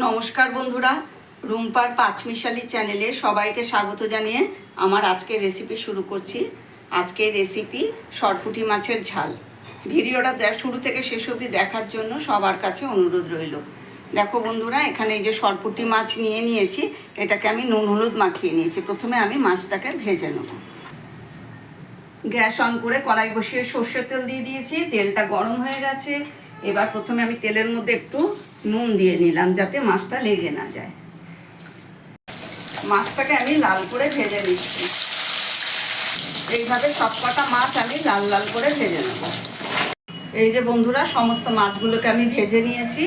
নমস্কার বন্ধুরা। রুম্পার পাঁচমিশালি চ্যানেলে সবাইকে স্বাগত জানিয়ে আমার আজকের রেসিপি শুরু করছি। আজকের রেসিপি সরপুটি মাছের ঝাল। ভিডিওটা শুরু থেকে শেষ অবধি দেখার জন্য সবার কাছে অনুরোধ রইল। দেখো বন্ধুরা, এখানে এই যে সরপুটি মাছ নিয়ে নিয়েছি, এটাকে আমি নুন হলুদ মাখিয়ে নিয়েছি। প্রথমে আমি মাছটাকে ভেজে নেব। গ্যাস অন করে কড়াই বসিয়ে সর্ষের তেল দিয়ে দিয়েছি। তেলটা গরম হয়ে গেছে। এবার প্রথমে আমি তেলের মধ্যে একটু নুন দিয়ে নিলাম যাতে মাছটা লেগে না যায়। মাছটাকে আমি লাল করে ভেজে নিচ্ছি। এইভাবে সব কটা মাছ আমি লাল লাল করে ভেজে নেব। এই যে বন্ধুরা, সমস্ত মাছগুলোকে আমি ভেজে নিয়েছি।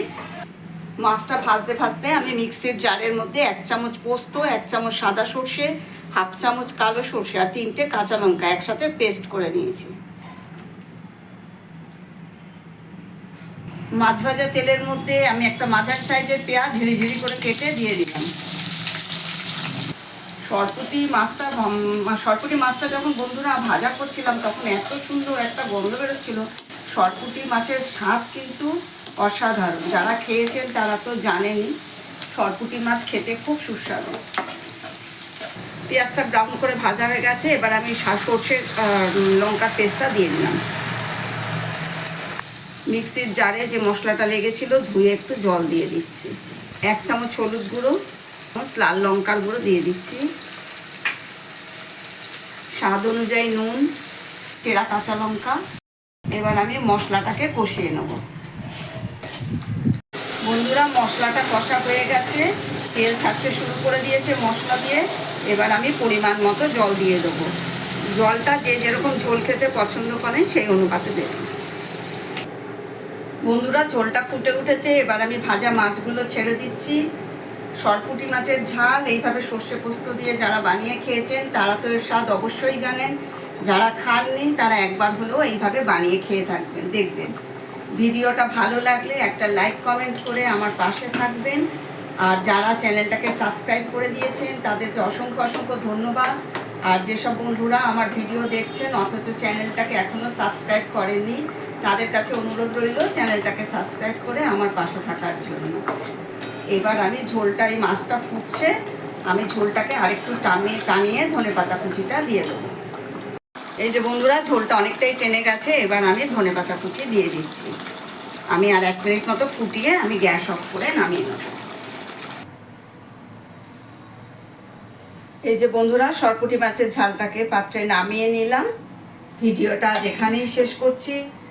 মাছটা ভাজতে ভাজতে আমি মিক্সির জারের মধ্যে এক চামচ পোস্ত, এক চামচ সাদা সর্ষে, হাফ চামচ কালো সর্ষে আর তিনটে কাঁচা লঙ্কা একসাথে পেস্ট করে নিয়েছি। মাছ ভাজা তেলের মধ্যে আমি একটা মাঝার সাইজের পেঁয়াজ ঝিরিঝিরি করে কেটে দিয়ে দিলাম। সরপুটি মাছটা সরপুটি মাছটা যখন বন্ধুরা ভাজা করছিলাম, তখন এত সুন্দর একটা গন্ধ বেরোচ্ছিল। সরপুটি মাছের স্বাদ কিন্তু অসাধারণ। যারা খেয়েছেন তারা তো জানেনি সরপুটি মাছ খেতে খুব সুস্বাদু। পেঁয়াজটা ব্রাউন করে ভাজা হয়ে গেছে, এবার আমি সর্ষের লঙ্কার পেস্টটা দিয়ে দিলাম। মিক্সির জারে যে মশলাটা লেগেছিল, ধুয়ে একটু জল দিয়ে দিচ্ছি। এক চামচ হলুদ গুঁড়ো লাল লঙ্কার গুঁড়ো দিয়ে দিচ্ছি। স্বাদ অনুযায়ী নুন, চেরা কাঁচা লঙ্কা। এবার আমি মশলাটাকে কষিয়ে নেব। বন্ধুরা, মশলাটা কষা হয়ে গেছে। তেল ছাড়তে শুরু করে দিয়েছে মশলা দিয়ে। এবার আমি পরিমাণ মতো জল দিয়ে দেবো। জলটা যে যেরকম ঝোল খেতে পছন্দ করেন, সেই অনুপাতে দেবেন। বন্ধুরা, ঝোলটা ফুটে উঠেছে। এবার আমি ভাজা মাছগুলো ছেড়ে দিচ্ছি। সরপুটি মাছের ঝাল, এইভাবে সর্ষে পোস্ত দিয়ে যারা বানিয়ে খেয়েছেন, তারা তো এর স্বাদ অবশ্যই জানেন। যারা খাননি, তারা একবার হলেও এইভাবে বানিয়ে খেয়ে থাকবেন, দেখবেন। ভিডিওটা ভালো লাগলে একটা লাইক, কমেন্ট করে আমার পাশে থাকবেন। আর যারা চ্যানেলটাকে সাবস্ক্রাইব করে দিয়েছেন, তাদেরকে অসংখ্য অসংখ্য ধন্যবাদ। আর যেসব বন্ধুরা আমার ভিডিও দেখছেন, অথচ চ্যানেলটাকে এখনও সাবস্ক্রাইব করেননি তাদের কাছে অনুরোধ রইল চ্যানেলটাকে সাবস্ক্রাইব করে আমার পাশে থাকার জন্য। এবার আমি ঝোলটা, এই মাছটা ফুটছে, আমি ঝোলটাকে আরেকটু টানিয়ে টানিয়ে ধনে পাতা কুচিটা দিয়ে দেবো। এই যে বন্ধুরা, ঝোলটা অনেকটাই টেনে গেছে, এবার আমি ধনে পাতা কুচি দিয়ে দিচ্ছি। আমি আর এক মিনিট মতো ফুটিয়ে আমি গ্যাস অফ করে নামিয়ে নেব। এই যে বন্ধুরা, সরপুটি মাছের ঝালটাকে পাত্রে নামিয়ে নিলাম। ভিডিওটা যেখানেই শেষ করছি।